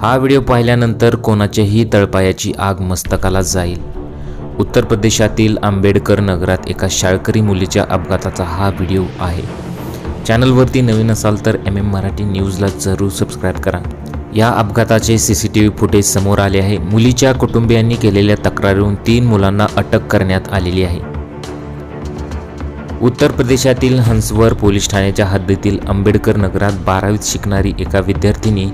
हा व्हिडिओ पाहिल्यानंतर कोणाच्याही तळपायाची आग मस्तकाला जाईल. उत्तर प्रदेशातील आंबेडकर नगरात एका शाळकरी मुलीच्या अपघाताचा हा व्हिडिओ आहे. चॅनलवरती नवीन असाल तर एम एम मराठी न्यूजला जरूर सबस्क्राईब करा. या अपघाताचे C C T V footage समोर आले आहे. मुलीच्या कुटुंबियांनी केलेल्या तक्रारीवरून तीन मुलांना अटक करण्यात आलेली आहे. उत्तर प्रदेशातील हंसवर पोलीस ठाण्याच्या हद्दीतील आंबेडकर नगरात बारावीत शिकणारी एका विद्यार्थिनी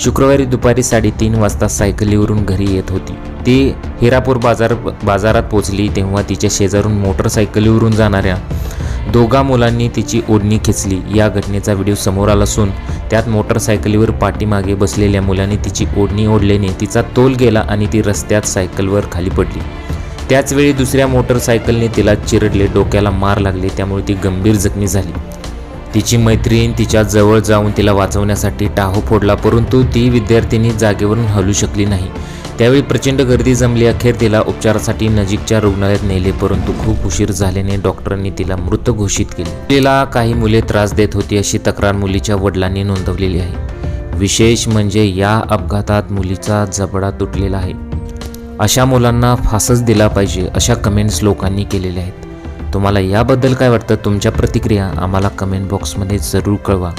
शुक्रवारी दुपारी साडेतीन वाजता सायकलीवरून घरी येत होती. ती हिरापूर बाजार बाजारात पोचली तेव्हा तिच्या शेजारून मोटरसायकलीवरून जाणाऱ्या दोघा मुलांनी तिची ओढणी खेचली. या घटनेचा व्हिडिओ समोर आला असून त्यात मोटरसायकलीवर पाठीमागे बसलेल्या मुलांनी तिची ओढणी ओढल्याने तिचा तोल गेला आणि ती रस्त्यात सायकलवर खाली पडली. त्याचवेळी दुसऱ्या मोटरसायकलने तिला चिरडले डोक्याला मार लागले त्यामुळे ती गंभीर जखमी झाली. तिची मैत्रीण तिच्या जवळ जाऊन तिला वाचवण्यासाठी टाहो फोडला परंतु ती विद्यार्थिनी जागेवरून हलू शकली नाही. त्यावेळी प्रचंड गर्दी जमली अखेर तिला उपचारासाठी नजीकच्या रुग्णालयात नेले परंतु खूप उशीर झाल्याने डॉक्टरांनी तिला मृत घोषित केले. तिला काही मुले त्रास देत होती अशी तक्रार मुलीच्या वडिलांनी नोंदवलेली आहे. विशेष म्हणजे या अपघातात मुलीचा जबडा तुटलेला आहे. अशा मुलांना फासच दिला पाहिजे अशा कमेंट्स लोकांनी केलेल्या आहेत. तुम्हाला याबद्दल काय वाटतं? तुमच्या प्रतिक्रिया आम्हाला कमेंट बॉक्समध्ये जरूर कळवा.